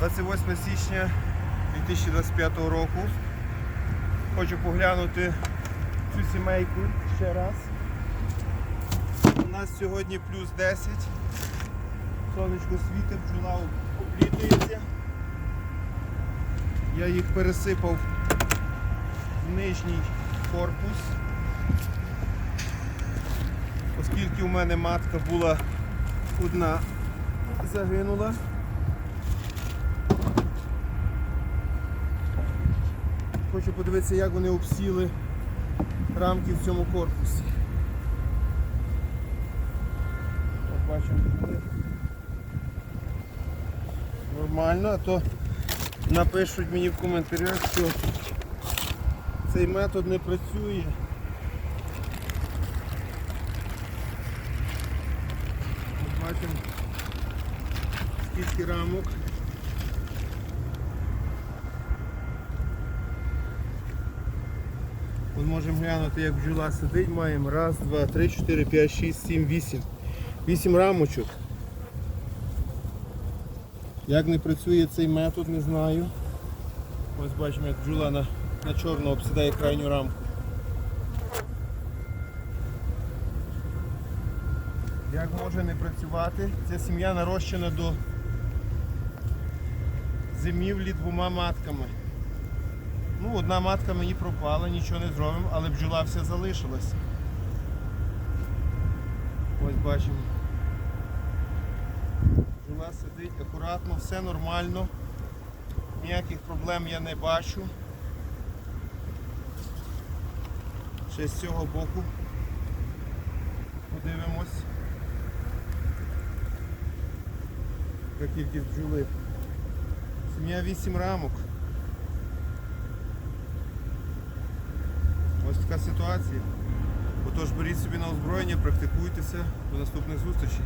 28 січня 2025 року. Хочу поглянути цю сімейку ще раз. У нас сьогодні плюс 10. Сонечко світить, бджола облітується. Я їх пересипав в нижній корпус. Оскільки у мене матка була одна загинула. Хочу подивитися, як вони обсіли рамки в цьому корпусі. От бачимо, нормально, а то напишуть мені в коментарях, що цей метод не працює. От Бачимо скільки рамок. От можемо глянути, як бджола сидить, маємо раз, два, три, чотири, п'ять, шість, сім, вісім. Вісім рамочок. Як не працює цей метод, не знаю. Ось бачимо, як бджола на, на чорно обсідає крайню рамку. Як може не працювати? Ця сім'я нарощена до зимівлі двома матками. Ну, одна матка мені пропала, нічого не зробимо, але бджола вся залишилась. Ось бачимо. Бджола сидить акуратно, все нормально. Ніяких проблем я не бачу. Ще з цього боку подивимось. Яка кількість бджоли. Сім'я 8 рамок. Ось така ситуація. Отож беріть собі на озброєння, практикуйтеся. До наступних зустрічей.